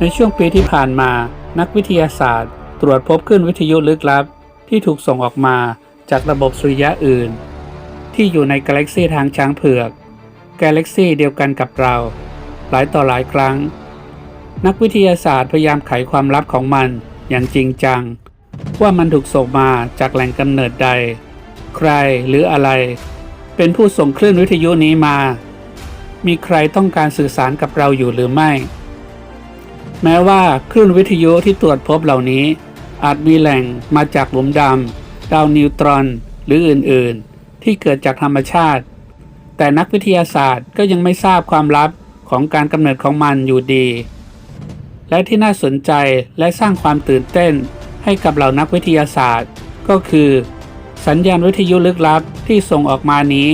ในช่วงปีที่ผ่านมา นักวิทยาศาสตร์ ตรวจพบคลื่นวิทยุลึกลับ ที่ถูกส่งออกมาจากระบบสุริยะอื่น ที่อยู่ในกาแล็กซีทางช้างเผือก กาแล็กซีเดียวกันกับเรา หลายต่อหลายครั้ง นักวิทยาศาสตร์พยายามไขความลับของมันอย่างจริงจัง ว่ามันถูกส่งมาจากแหล่งกำเนิดใด ใครหรืออะไร เป็นผู้ส่งคลื่นวิทยุนี้มา มีใครต้องการสื่อสารกับเราอยู่หรือไม่ แม้ว่าคลื่นวิทยุที่ตรวจพบเหล่านี้ อาจมีแหล่งมาจากหลุมดำดาวนิวตรอนหรืออื่นๆ ที่เกิดจากธรรมชาติ แต่นักวิทยาศาสตร์ก็ยังไม่ทราบความลับของการกำเนิดของมันอยู่ดี และที่น่าสนใจและสร้างความตื่นเต้นให้กับเหล่านักวิทยาศาสตร์ ก็คือ สัญญาณวิทยุลึกลับที่ส่งออกมานี้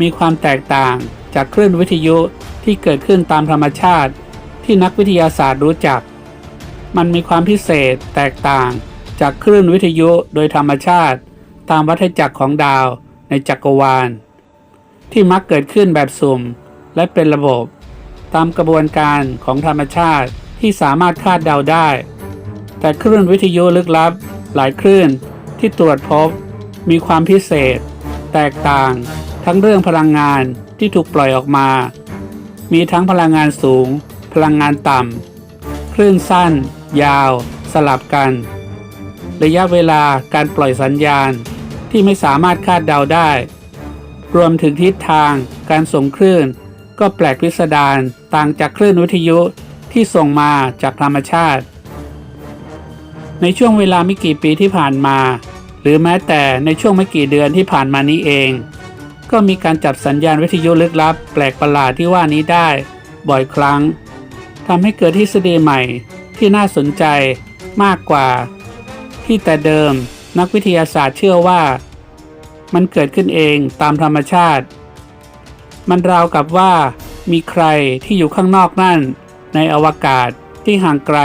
มีความแตกต่างจากคลื่นวิทยุที่เกิดขึ้นตามธรรมชาติ ที่นักวิทยาศาสตร์รู้จัก มันมีความพิเศษแตกต่างจากคลื่นวิทยุโดยธรรมชาติ ตามวัฏจักรของดาวในจักรวาล ที่มักเกิดขึ้นแบบสุ่มและเป็นระบบ ตามกระบวนการของธรรมชาติที่สามารถคาดเดาได้ แต่คลื่นวิทยุลึกลับ หลายคลื่นที่ตรวจพบ มีความพิเศษ แตกต่าง ทั้งเรื่องพลังงานที่ถูกปล่อยออกมา มีทั้งพลังงานสูง พลังงานต่ำ คลื่นสั้น ยาว สลับกัน ระยะเวลาการปล่อยสัญญาณที่ไม่สามารถคาดเดาได้ รวมถึงทิศทางการส่งคลื่น ก็แปลกพิสดารต่างจากคลื่นวิทยุที่ส่งมาจากธรรมชาติ ในช่วงเวลาไม่กี่ปีที่ผ่านมา หรือแม้แต่ในช่วงไม่กี่เดือนที่ผ่านมานี้เอง ก็มีการจับสัญญาณวิทยุลึกลับ แปลกประหลาดที่ว่านี้ได้ บ่อยครั้ง ทำให้เกิดทฤษฎีใหม่ที่น่าสนใจมากกว่า ที่แต่เดิมนักวิทยาศาสตร์เชื่อว่า มันเกิดขึ้นเองตามธรรมชาติ มันราวกับว่ามีใครที่อยู่ข้างนอกนั่น ในอวกาศที่ห่างไกล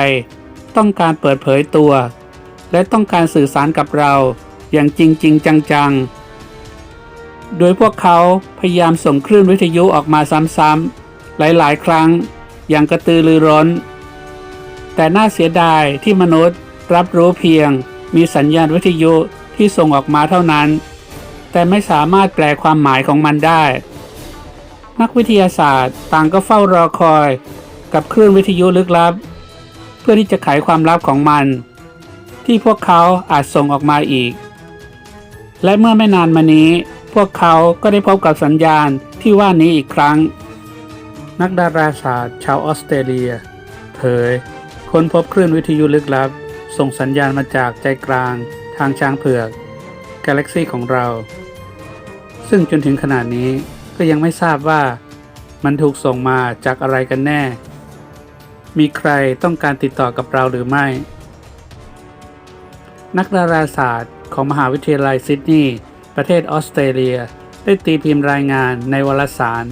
ต้องการเปิดเผยตัว และต้องการสื่อสารกับเราอย่างจริงจริงจังๆ โดยพวกเขาพยายามส่งคลื่นวิทยุออกมาซ้ำๆหลายๆ ครั้ง อย่างกระตือรือร้น แต่น่าเสียดายที่มนุษย์รับรู้เพียง มีสัญญาณวิทยุที่ส่งออกมาเท่านั้น แต่ไม่สามารถแปลความหมายของมันได้ นักวิทยาศาสตร์ต่างก็เฝ้ารอคอย กับคลื่นวิทยุลึกลับ เพื่อที่จะไขความลับของมัน ที่พวกเขาอาจส่งออกมาอีก และเมื่อไม่นานมานี้ พวกเขาก็ได้พบกับสัญญาณที่ว่านี้อีกครั้ง นักดาราศาสตร์ชาวออสเตรเลีย เผย ค้นพบคลื่นวิทยุลึกลับ ส่งสัญญาณมาจากใจกลาง ทางช้างเผือก กาแล็กซีของเรา ซึ่งจนถึงขนาดนี้ก็ยังไม่ทราบว่า มันถูกส่งมาจากอะไรกันแน่ มีใครต้องการติดต่อกับเราหรือไม่ นักดาราศาสตร์ของมหาวิทยาลัยซิดนีย์ประเทศออสเตรเลีย ได้ตีพิมพ์รายงานในวารสาร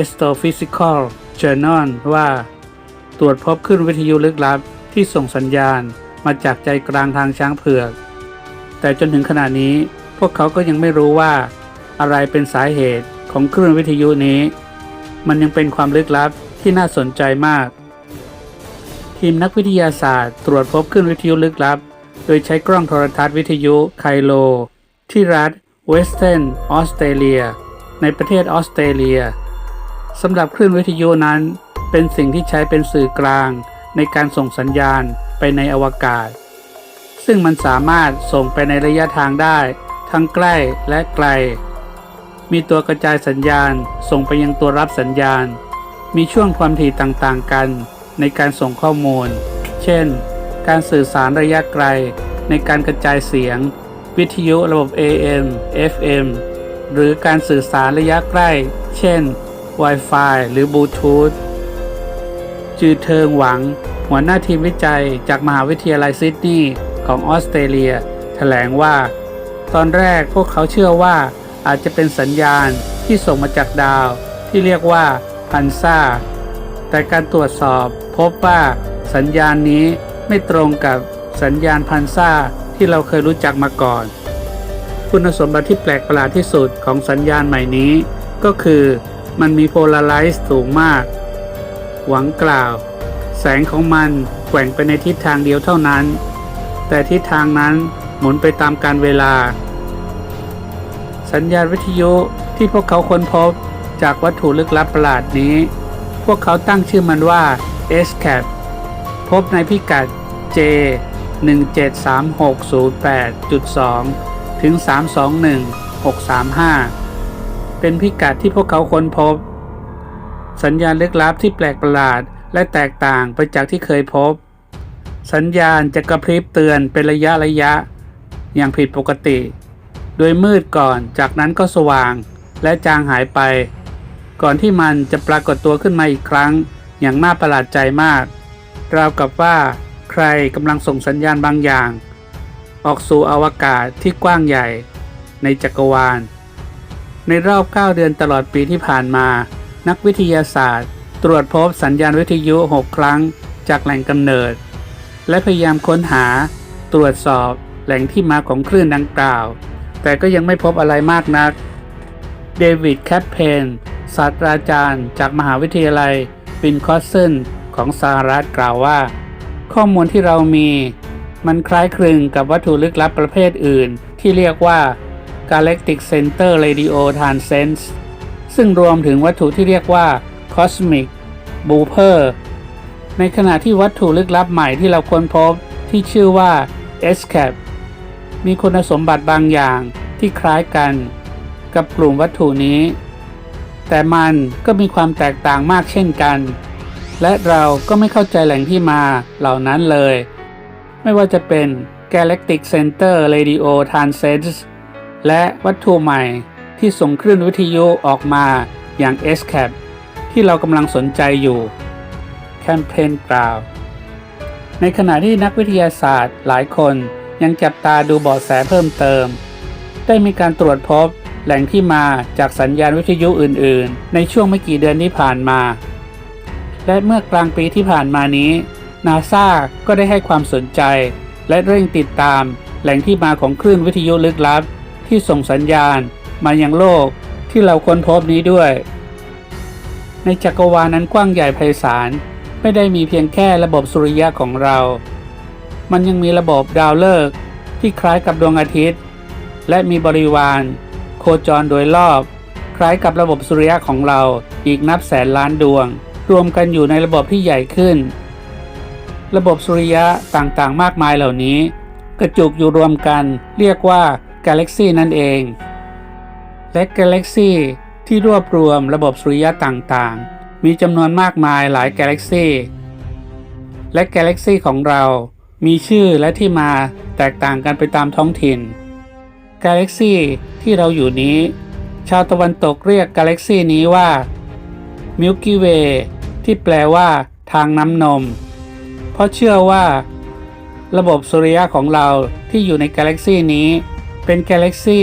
Astrophysical Journal ว่า ตรวจพบขึ้นวิทยุลึกลับที่ส่งสัญญาณมาจากใจกลางทางช้างเผือก แต่จนถึงขณะนี้พวกเขาก็ยังไม่รู้ว่า อะไรเป็นสาเหตุของคลื่นวิทยุนี้ มันยังเป็นความลึกลับที่น่าสนใจมาก ทีมนักวิทยาศาสตร์ตรวจพบคลื่นวิทยุลึกลับ โดยใช้กล้องโทรทัศน์วิทยุไคโล ที่รัฐเวสเทิร์นออสเตรเลีย ในประเทศออสเตรเลีย สำหรับคลื่นวิทยุนั้น เป็นสิ่งที่ใช้เป็นสื่อกลาง ในการส่งสัญญาณไปในอวกาศ ซึ่งมันสามารถส่งไปในระยะทางได้ ทั้งใกล้และไกล มีตัวกระจายสัญญาณส่งไปยังตัวรับสัญญาณ มีช่วงความถี่ต่างๆกัน ในการส่งข้อมูล เช่น การสื่อสารระยะไกล ในการกระจายเสียง วิทยุระบบ AM FM หรือการสื่อสารระยะใกล้ เช่น Wi-Fi หรือบลูทูธจือเทิงหวัง หัวหน้าทีมวิจัยจากมหาวิทยาลัยซิดนีย์ของออสเตรเลีย แถลงว่า ตอนแรกพวกเขาเชื่อว่าอาจจะเป็นสัญญาณที่ส่งมาจากดาว ที่เรียกว่าพันซ่า แต่การตรวจสอบพบว่าสัญญาณนี้ไม่ตรงกับสัญญาณพันซ่าที่เราเคยรู้จักมาก่อน คุณสมบัติที่แปลกประหลาดที่สุดของสัญญาณใหม่นี้ ก็คือ มันมีโพลาไรซ์สูงมาก หวังกล่าว แสงของมันแกว่งไปในทิศทางเดียวเท่านั้น แต่ทิศทางนั้นหมุนไปตามการเวลา สัญญาณวิทยุที่พวกเขาค้นพบจากวัตถุลึกลับประหลาดนี้ พวกเขาตั้งชื่อมันว่า SCAP พบในพิกัด J 1736082 ถึง 321-635 เป็นพิกัดที่พวกเขาค้นพบ สัญญาณลึกลับที่แปลกประหลาดและแตกต่างไปจากที่เคยพบ สัญญาณจะกระพริบเตือนเป็นระยะระยะ อย่างผิดปกติ โดยมืดก่อนจากนั้นก็สว่างและจางหายไป ก่อนที่มันจะปรากฏตัวขึ้นมาอีกครั้ง อย่างน่าประหลาดใจมาก ราวกับว่า ใครกำลังส่งสัญญาณบางอย่าง ออกสู่อวกาศที่กว้างใหญ่ ในจักรวาล ในรอบ 9 เดือนตลอดปีที่ผ่านมา นักวิทยาศาสตร์ ตรวจพบสัญญาณวิทยุ 6 ครั้ง จากแหล่งกำเนิด และพยายามค้นหา ตรวจสอบแหล่งที่มาของคลื่นดังกล่าว แต่ก็ยังไม่พบอะไรมากนัก เดวิดแคปเพนศาสตราจารย์ จากมหาวิทยาลัยวินคอสเซนของสหรัฐกล่าวว่า ข้อมูลที่เรามี มันคล้ายคลึงกับวัตถุลึกลับประเภทอื่น ที่เรียกว่า Galactic Center Radio Transcends ซึ่งรวมถึงวัตถุที่เรียกว่า Cosmic b o o p e r ในขณะที่วัตถุลึกลับใหม่ที่เราค้นพบที่ชื่อว่า s c a p มีคุณสมบัติบางอย่างที่คล้ายกันกับกลุ่มวัตถุนี้ แต่มันก็มีความแตกต่างมากเช่นกัน และเราก็ไม่เข้าใจแหล่งที่มาเหล่านั้นเลย ไม่ว่าจะเป็น Galactic Center Radio Transcends และวัตถุใหม่ที่ส่งคลื่นวิทยุออกมาอย่าง SCAP ที่เรากำลังสนใจอยู่แคมเปญกล่าวในขณะที่นักวิทยาศาสตร์หลายคนยังจับตาดูเบาะแสเพิ่มเติม ได้มีการตรวจพบแหล่งที่มาจากสัญญาณวิทยุอื่น ๆ ในช่วงไม่กี่เดือนที่ผ่านมา และเมื่อกลางปีที่ผ่านมานี้นาซาก็ได้ให้ความสนใจ และเร่งติดตามแหล่งที่มาของคลื่นวิทยุลึกลับ ที่ส่งสัญญาณมายังโลกที่เราค้นพบนี้ด้วย ในจักรวาลนั้นกว้างใหญ่ไพศาลไม่ได้มีเพียงแค่ระบบสุริยะของเรา มันยังมีระบบดาวฤกษ์ที่คล้ายกับดวงอาทิตย์ และมีบริวาร โคจรโดยรอบ คล้ายกับระบบสุริยะของเราอีกนับแสนล้านดวง รวมกันอยู่ในระบบที่ใหญ่ขึ้น ระบบสุริยะต่างๆ มากมายเหล่านี้ กระจุกอยู่รวมกัน เรียกว่า กาแล็กซีนั่นเอง และกาแล็กซีที่รวบรวมระบบสุริยะต่างๆ มีจำนวนมากมายหลายกาแล็กซีและกาแล็กซีของเรา มีชื่อและที่มาแตกต่างกันไปตามท้องถิ่น กาแล็กซีที่เราอยู่นี้ ชาวตะวันตกเรียกกาแล็กซีนี้ว่า Milky Way ที่แปลว่า ทางน้ำนม เพราะเชื่อว่า ระบบสุริยะของเราที่อยู่ในกาแล็กซีนี้ เป็นกาแล็กซี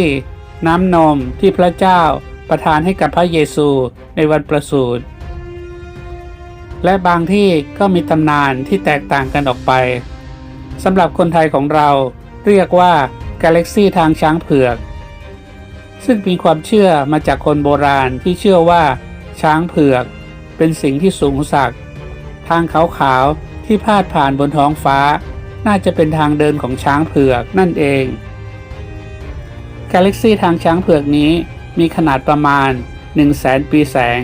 น้ำนมที่พระเจ้าประทานให้กับพระเยซูในวันประสูติ และบางที่ก็มีตำนานที่แตกต่างกันออกไปสำหรับคนไทยของเราเรียกว่ากาแล็กซีทางช้างเผือก ซึ่งมีความเชื่อมาจากคนโบราณที่เชื่อว่า ช้างเผือกเป็นสิ่งที่สูงสักทางขาวๆที่พาดผ่านบนท้องฟ้า น่าจะเป็นทางเดินของช้างเผือกนั่นเอง กาแล็กซีทางช้างเผือกนี้มีขนาดประมาณ 1 0 0 0 0แสนปีแสง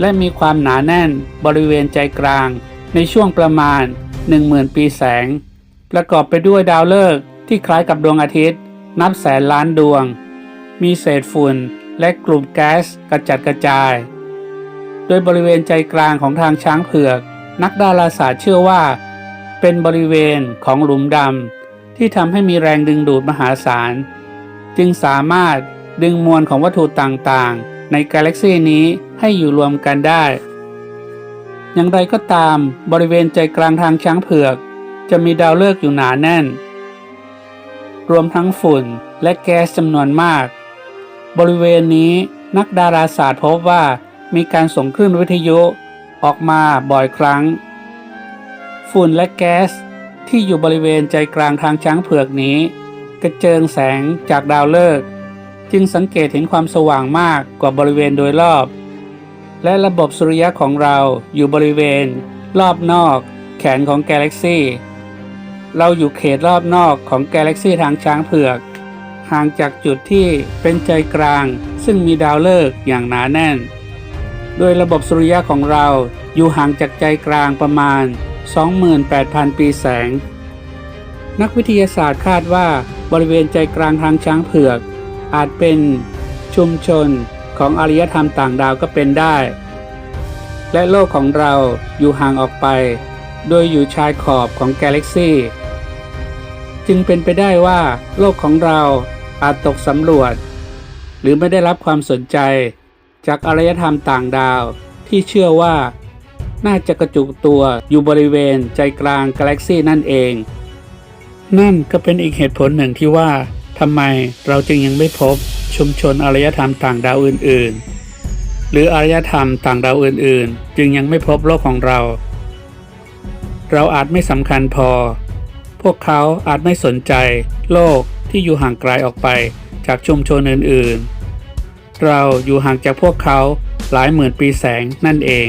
และมีความหนาแน่นบริเวณใจกลาง ในช่วงประมาณ 10,000 ปีแสง ประกอบไปด้วยดาวฤกษ์ที่คล้ายกับดวงอาทิตย์ นับแสนล้านดวง มีเศษฝุ่นและกลุ่มแก๊สกระจัดกระจาย โดยบริเวณใจกลางของทางช้างเผือก นักดาราศาสตร์เชื่อว่า เป็นบริเวณของหลุมดำที่ทำให้มีแรงดึงดูดมหาศาล จึงสามารถดึงมวลของวัตถุต่างๆ ในกาแล็กซีนี้ให้อยู่รวมกันได้ อย่างไรก็ตามบริเวณใจกลางทางช้างเผือก จะมีดาวฤกษ์อยู่หนาแน่น รวมทั้งฝุ่นและแก๊สจำนวนมาก บริเวณนี้นักดาราศาสตร์พบว่ามีการส่งคลื่นวิทยุออกมาบ่อยครั้ง ฝุ่นและแก๊สที่อยู่บริเวณใจกลางทางช้างเผือกนี้ กระเจิงแสงจากดาวฤกษ์จึงสังเกตเห็นความสว่างมากกว่าบริเวณโดยรอบ และระบบสุริยะของเราอยู่บริเวณ รอบนอกแขนของกาแล็กซี่ เราอยู่เขตรอบนอกของกาแล็กซี่ทางช้างเผือก ห่างจากจุดที่เป็นใจกลาง ซึ่งมีดาวฤกษ์อย่างหนาแน่น โดยระบบสุริยะของเราอยู่ห่างจากใจกลางประมาณ 28,000 ปีแสง นักวิทยาศาสตร์คาดว่า บริเวณใจกลางทางช้างเผือก อาจเป็นชุมชนของอารยธรรมต่างดาวก็เป็นได้ และโลกของเราอยู่ห่างออกไป โดยอยู่ชายขอบของกาแล็กซี่จึงเป็นไปได้ว่าโลกของเราอาจตกสำรวจ หรือไม่ได้รับความสนใจ จากอารยธรรมต่างดาวที่เชื่อว่า น่าจะกระจุกตัวอยู่บริเวณใจกลางกาแล็กซี่นั่นเอง นั่นก็เป็นอีกเหตุผลหนึ่งที่ว่าทำไมเราจึงยังไม่พบชุมชนอารยธรรมต่างดาวอื่น ๆ หรืออารยธรรมต่างดาวอื่น ๆ จึงยังไม่พบโลกของเรา เราอาจไม่สำคัญพอ พวกเขาอาจไม่สนใจ โลกที่อยู่ห่างไกลออกไปจากชุมชนอื่น ๆ เราอยู่ห่างจากพวกเขาหลายหมื่นปีแสงนั่นเอง